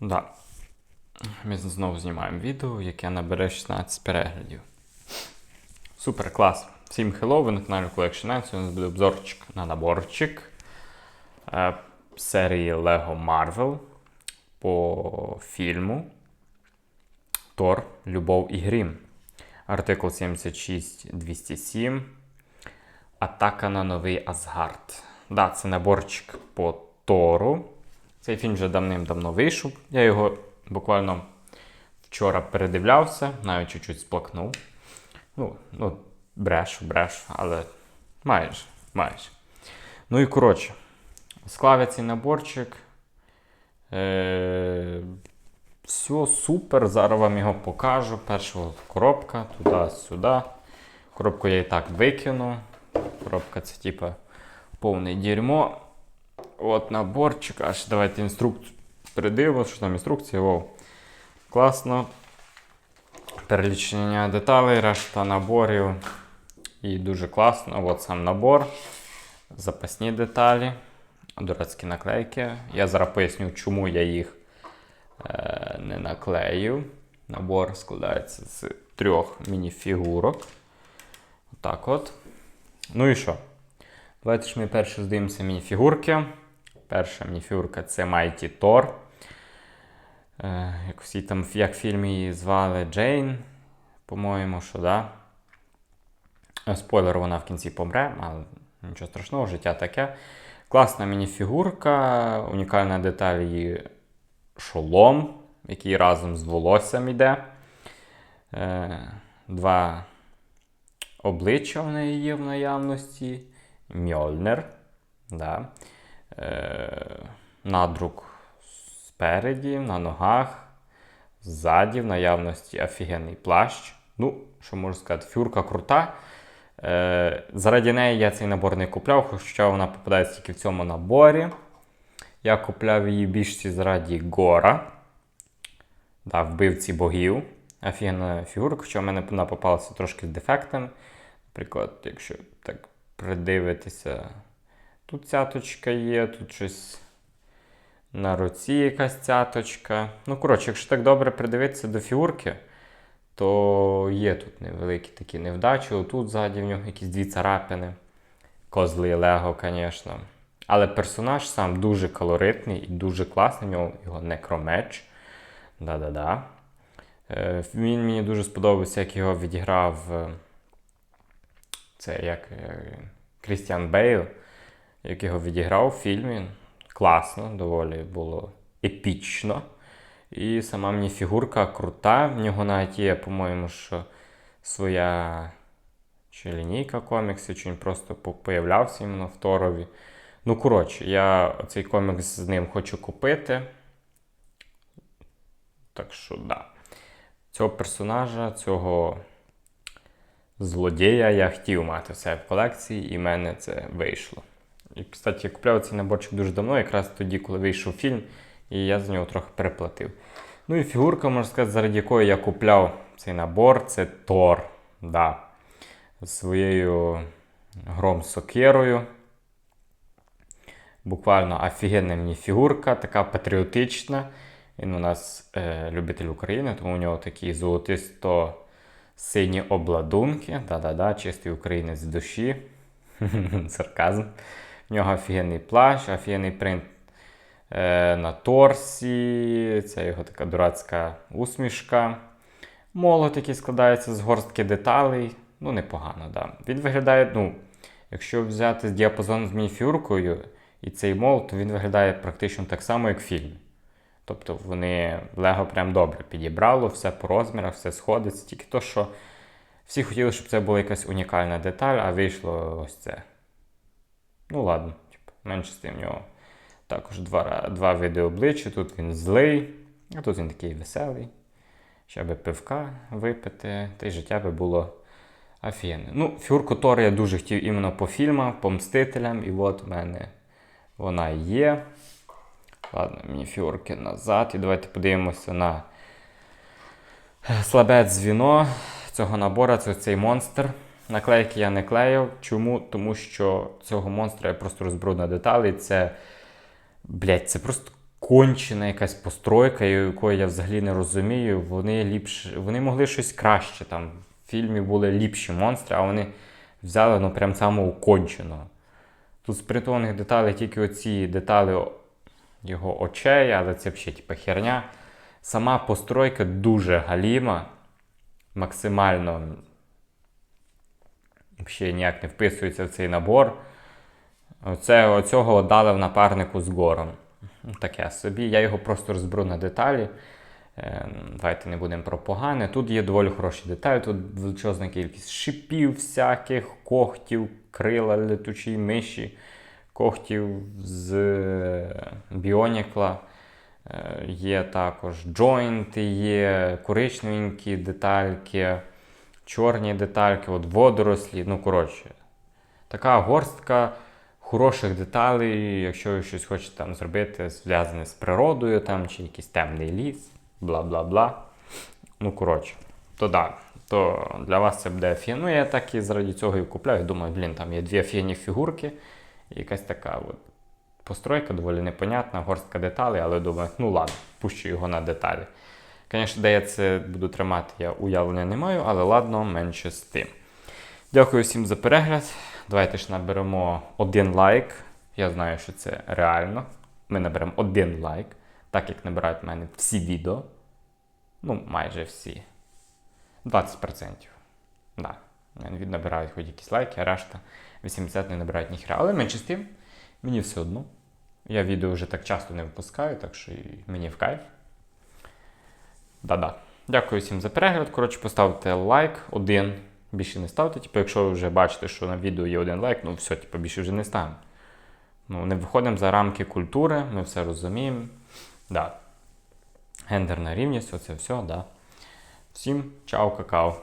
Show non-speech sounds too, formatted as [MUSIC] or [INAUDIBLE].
Да. Ми знову знімаємо відео, яке набере 16 переглядів. Супер, клас. Всім hello, ви на каналі Collection Night. У нас буде обзорчик на наборчик е, серії Lego Marvel по фільму Тор, Любов і Грім. Артикул 76207. Атака на новий Асгард. Да, це наборчик по Тору. Цей фільм вже давним-давно вийшов. Я його буквально вчора передивлявся, навіть чуть-чуть сплакнув. Ну, ну, брешу, брешу, але майже, майже. Ну і коротше, склав я цей наборчик. Е- все супер. Зараз вам його покажу. Перша коробка, туди-сюди. Коробку я і так викину. Коробка це типа повне дерьмо. От наборчик. Аж давайте інструкцію передивимо, що там інструкція. Вау. Класно. Перелічення деталей, решта наборів. І дуже класно. От сам набор. Запасні деталі. Дурацькі наклейки. Я зараз поясню, чому я їх е, не наклею. Набор складається з трьох мініфігурок. Отак от. Ну і що? Давайте ж ми перше здивимося мініфігурки. Перша мініфігурка це Mighty Thor. Е, як всі там, як в фільмі її звали Джейн, по-моєму, що да. Е, Спойлер, вона в кінці помре, але нічого страшного, життя таке. Класна мініфігурка, унікальна деталь її шолом, який разом з волоссям йде. Е, Два обличчя в неї є в наявності. Мьольнер. Да. Е, надрук спереді, на ногах, ззаді, в наявності офігенний плащ. Ну, що можу сказати, фюрка крута. Е, заради неї я цей набор не купляв, хоча вона попадається тільки в цьому наборі. Я купляв її більшості заради Гора. Да, вбивці богів. Офігенна фігурка, хоча в мене вона попалася трошки з дефектом. Наприклад, якщо так придивитися, тут цяточка є, тут щось на руці якась цяточка. Ну, коротше, якщо так добре придивитися до фігурки, то є тут невеликі такі невдачі. Отут ззаді в нього якісь дві царапини. Козли Лего, звісно. Але персонаж сам дуже колоритний і дуже класний. В нього його некромеч. Да-да-да. Е, Він мені дуже сподобався, як його відіграв е, це як е, Крістіан Бейл, як його відіграв у фільмі. Класно, доволі було епічно. І сама мені фігурка крута. В нього навіть є, по-моєму, що своя чи лінійка коміксів, чи він просто по- появлявся іменно в Торові. Ну, коротше, я цей комікс з ним хочу купити. Так що, да. Цього персонажа, цього злодія я хотів мати все в колекції, і в мене це вийшло. І, кстати, я купляв цей наборчик дуже давно, якраз тоді, коли вийшов фільм, і я за нього трохи переплатив. Ну і фігурка, можна сказати, заради якої я купляв цей набор, це Тор. Да. Своєю гром сокирою. Буквально офігенна мені фігурка, така патріотична. Він у нас е, любитель України, тому у нього такі золотисто сині обладунки. Да-да-да, чистий українець душі. [LAUGHS] Сарказм. В нього офігенний плащ, офігенний принт е, на торсі. Це його така дурацька усмішка. Молот, який складається з горстки деталей. Ну, непогано, да. Він виглядає, ну, якщо взяти діапазон з мініфюркою і цей молот, то він виглядає практично так само, як в фільмі. Тобто вони Лего прям добре підібрало, все по розмірах, все сходиться. Тільки то, що всі хотіли, щоб це була якась унікальна деталь, а вийшло ось це. Ну, ладно, менше з тим в нього також два, два види обличчя. Тут він злий, а тут він такий веселий. Ще би пивка випити, та й життя би було офігенне. Ну, фігурку Тора я дуже хотів іменно по фільмам, по мстителям, і от у мене вона є. Ладно, мені назад. І давайте подивимося на слабе дзвіно цього набору. Це цей монстр. Наклейки я не клеїв. Чому? Тому що цього монстра я просто розбрудна деталі. Це. Блять, це просто кончена якась постройка, якої я взагалі не розумію. Вони ліпше, вони могли щось краще. Там в фільмі були ліпші монстри, а вони взяли ну прям самого конченого. Тут з притомних деталей тільки оці деталі його очей, але це взагалі типу, херня. Сама постройка дуже галіма, максимально взагалі ніяк не вписується в цей набор. Оце, оцього дали в напарнику з гором. Ну, Таке собі. Я його просто розберу на деталі. Е, Давайте не будемо про погане. Тут є доволі хороші деталі. Тут величезна кількість шипів, всяких, когтів, крила летучої миші, когтів з біонікла. Е, Є також джойнти, є коричневенькі детальки, чорні детальки, от водорослі. Ну, коротше, така горстка хороших деталей, якщо ви щось хочете там зробити, зв'язане з природою, там, чи якийсь темний ліс, бла-бла-бла. Ну, коротше, то да, то для вас це буде фін. Ну, я так і заради цього і купляю. Думаю, блін, там є дві офігенні фігурки, якась така от постройка доволі непонятна, горстка деталей, але думаю, ну ладно, пущу його на деталі. Звісно, де я це буду тримати, я уявлення не маю, але ладно, менше з тим. Дякую всім за перегляд. Давайте ж наберемо один лайк. Я знаю, що це реально. Ми наберемо один лайк, так як набирають в мене всі відео. Ну, майже всі. 20%. Да. Набирають хоч якісь лайки, а решта 80 не набирають ніхера. Але менше з мені все одно. Я відео вже так часто не випускаю, так що і мені в кайф. Да-да. Дякую всім за перегляд. Коротше, поставте лайк один. Більше не ставте. Типу, якщо ви вже бачите, що на відео є один лайк, ну все, типу, більше вже не ставимо. Ну, не виходимо за рамки культури, ми все розуміємо. Да. Гендерна рівність, оце все, да. Всім чао, какао.